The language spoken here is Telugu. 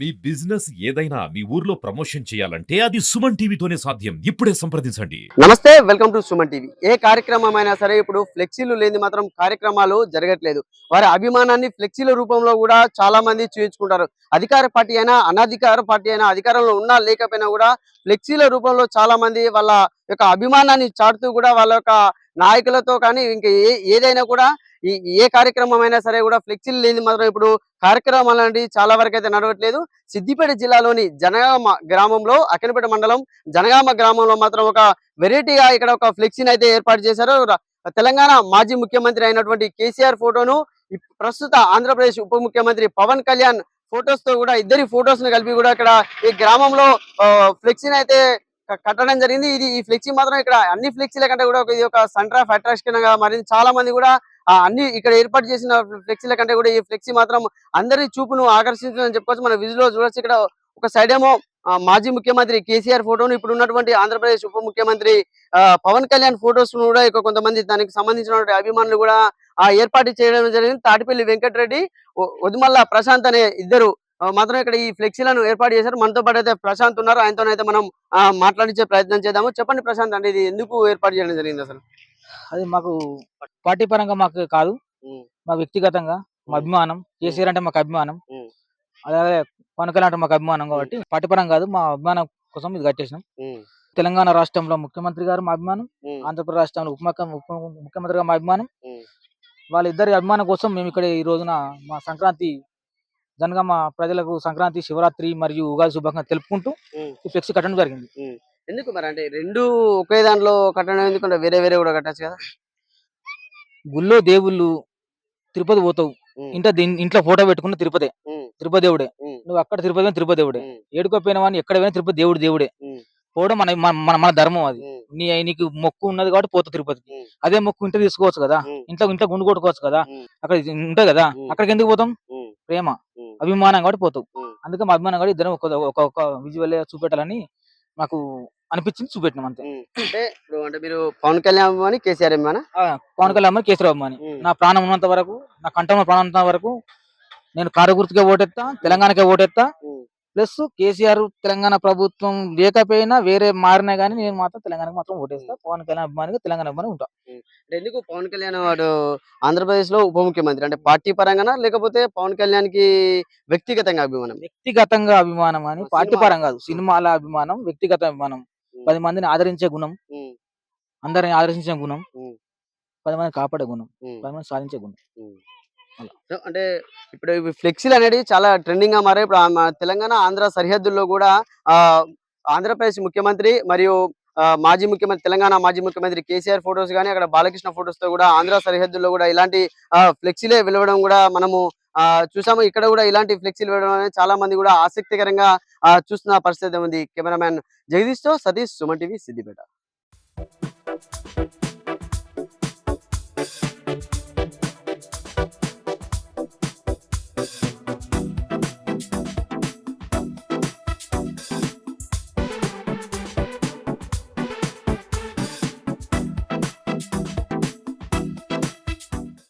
మీ బిజినెస్ ఏదైనా మీ ఊర్లో ప్రమోషన్ చేయాలంటే అది సుమన్ టీవీతోనే సాధ్యం. ఇప్పుడే సంప్రదించండి. నమస్తే వెల్కమ్ టు సుమన్ టీవీ. ఏ కార్యక్రమం అయినా సరే ఇప్పుడు ఫ్లెక్సీలు లేని మాత్రం కార్యక్రమాలు జరగట్లేదు. వారి అభిమానాన్ని ఫ్లెక్సీల రూపంలో కూడా చాలా మంది చూయించుకుంటారు. అధికార పార్టీ అయినా అనధికార పార్టీ అయినా అధికారంలో ఉన్నా లేకపోయినా కూడా ఫ్లెక్సీల రూపంలో చాలా మంది వాళ్ళ యొక్క అభిమానాన్ని చాటుతూ కూడా వాళ్ళ యొక్క నాయకులతో కానీ ఇంకా ఏ ఏదైనా కూడా ఈ ఏ కార్యక్రమం అయినా సరే కూడా ఫ్లెక్సీలు లేని మాత్రం ఇప్పుడు కార్యక్రమాలు అనేవి చాలా వరకు అయితే నడవట్లేదు. సిద్దిపేట జిల్లాలోని జనగామ గ్రామంలో అక్కనపేట మండలం జనగామ గ్రామంలో మాత్రం ఒక వెరైటీగా ఇక్కడ ఒక ఫ్లెక్సీని అయితే ఏర్పాటు చేశారు. తెలంగాణ మాజీ ముఖ్యమంత్రి అయినటువంటి కేసీఆర్ ఫోటోను ప్రస్తుత ఆంధ్రప్రదేశ్ ఉప ముఖ్యమంత్రి పవన్ కళ్యాణ్ ఫొటోస్తో కూడా ఇద్దరి ఫొటోస్ని కలిపి కూడా ఇక్కడ ఈ గ్రామంలో ఫ్లెక్సీని అయితే కట్టడం జరిగింది. ఇది ఈ ఫ్లెక్సీ మాత్రం ఇక్కడ అన్ని ఫ్లెక్సీల కంటే కూడా ఇది ఒక సెంటర్ ఆఫ్ అట్రాక్షన్గా మారింది. చాలా మంది కూడా అన్ని ఇక్కడ ఏర్పాటు చేసిన ఫ్లెక్సీల కంటే కూడా ఈ ఫ్లెక్సీ మాత్రం అందరి చూపును ఆకర్షించిందని చెప్పుకోవచ్చు. మన విజువల్లో చూడొచ్చు. ఇక్కడ ఒక సైడ్ ఏమో మాజీ ముఖ్యమంత్రి కేసీఆర్ ఫోటోను ఇప్పుడు ఉన్నటువంటి ఆంధ్రప్రదేశ్ ఉప ముఖ్యమంత్రి ఆ, పవన్ కళ్యాణ్ ఫొటోస్ కూడా ఇక కొంతమంది దానికి సంబంధించినటువంటి అభిమానులు కూడా ఆ ఏర్పాటు చేయడం జరిగింది. తాటిపల్లి వెంకటరెడ్డి ఒ- ఒదిమల్ల ప్రశాంత్ అనే ఇద్దరు మాత్రం ఇక్కడ ఈ ఫ్లెక్సీలను ఏర్పాటు చేశారు. మనతో పాటు అయితే ప్రశాంత్ ఉన్నారు. ఆయనతో అయితే మనం మాట్లాడించే ప్రయత్నం చేద్దాము. చెప్పండి ప్రశాంత్ అంటే ఇది ఎందుకు ఏర్పాటు చేయడం జరిగింది అసలు? అది మాకు పార్టీ పరంగా మాకు కాదు. మా వ్యక్తిగతంగా మా అభిమానం. కేసీఆర్ అంటే మాకు అభిమానం. అలాగే పవన్ కళ్యాణ్ అంటే మాకు అభిమానం కాబట్టి పార్టీ పరంగా కాదు మా అభిమానం కోసం ఇది కట్టేసినాం. తెలంగాణ రాష్ట్రంలో ముఖ్యమంత్రి గారు మా అభిమానం. ఆంధ్రప్రదేశ్ రాష్ట్రంలో ఉప ముఖ్య- ఉప ముఖ్యమంత్రి గారు మా అభిమానం. వాళ్ళిద్దరి అభిమానం కోసం మేము ఇక్కడ ఈ రోజున మా సంక్రాంతి జనగామ ప్రజలకు సంక్రాంతి శివరాత్రి మరియు ఉగాది శుభాకాంక్షలు తెలుపుకుంటూ. ఈ ఫ్లెక్సీ కట్టడం జరిగింది ఎందుకు మరి అంటే రెండు ఒకే దాంట్లో కట్టడం ఎందుకంటే వేరే వేరే కూడా కట్టచ్చు కదా గుళ్ళో దేవుళ్ళు తిరుపతి పోతావు. ఇంట్లో ఇంట్లో ఫోటో పెట్టుకున్న తిరుపతి. తిరుపతి దేవుడే. నువ్వు అక్కడ తిరుపతి తిరుపతి దేవుడే. ఏడుకోపోయిన వాడిని ఎక్కడ పోయినా తిరుపతి దేవుడు దేవుడే. పోవడం మన మన- మన ధర్మం అది. నీ నీకు మొక్కు ఉన్నది కాబట్టి పోతా తిరుపతికి. అదే మొక్కు ఇంట్లో తీసుకోవచ్చు కదా. ఇంట్లో ఇంట్లో గుండు కొట్టుకోవచ్చు కదా. అక్కడ ఉంటాయి కదా. అక్కడికి ఎందుకు పోతాం. ప్రేమ. అభిమానం కాబట్టి పోతావు. అందుకే మా అభిమానం కాబట్టి ఇద్దరం ఒక ఒక విజువల్ చూపెట్టాలని నాకు అనిపించింది చూపెట్టినాం అంతే. అంటే ఇప్పుడు అంటే మీరు పవన్ కళ్యాణ్ అభిమాని కేసీఆర్ అభిమాన పవన్ కళ్యాణ్ అమ్మాయి కేసీఆర్ అమ్మాని ఉమ్. నా ప్రాణం ఉన్నంత వరకు నా కంఠంలో ప్రాణం ఉన్నంత వరకు నేను కారు గుర్తుకే ఓటెత్తా తెలంగాణకే ఓటెత్తా ఉమ్. ప్లస్ కేసీఆర్ తెలంగాణ ప్రభుత్వం లేకపోయినా వేరే మారినా గానీ నేను మాత్రం తెలంగాణకు మాత్రం ఓటేస్తా. పవన్ కళ్యాణ్ అభిమానిగా తెలంగాణ అభిమాని ఉంటా. ఎందుకు పవన్ కళ్యాణ్ వాడు ఆంధ్రప్రదేశ్లో ఉప ముఖ్యమంత్రి? అంటే పార్టీ పరంగానా లేకపోతే పవన్ కళ్యాణ్కి వ్యక్తిగతంగా అభిమానం? వ్యక్తిగతంగా అభిమానం అని పార్టీ. పరంగా కాదు సినిమాల అభిమానం వ్యక్తిగత అభిమానం. పది మందిని ఆదరించే గుణం. అందరిని ఆదరించే గుణం. పది మందిని కాపాడే గుణం. పది మంది సాధించే గుణం. సో అంటే ఇప్పుడు ఇవి ఫ్లెక్సీలు అనేది చాలా ట్రెండింగ్గా మారాయి. ఇప్పుడు తెలంగాణ ఆంధ్ర సరిహద్దుల్లో కూడా ఆ ఆంధ్రప్రదేశ్ ముఖ్యమంత్రి మరియు మాజీ ముఖ్యమంత్రి తెలంగాణ మాజీ ముఖ్యమంత్రి కేసీఆర్ ఫొటోస్ కానీ అక్కడ బాలకృష్ణ ఫొటోస్తో కూడా ఆంధ్ర సరిహద్దుల్లో కూడా ఇలాంటి ఫ్లెక్సీలే వెలవడం కూడా మనము ఆ, చూసాము. ఇక్కడ కూడా ఇలాంటి ఫ్లెక్సీలు వెళ్ళడం అనేది చాలా మంది కూడా ఆసక్తికరంగా చూస్తున్న పరిస్థితి ఉంది. కెమెరామ్యాన్ జగదీష్తో సతీష్ సుమన్ టీవీ సిద్దిపేట.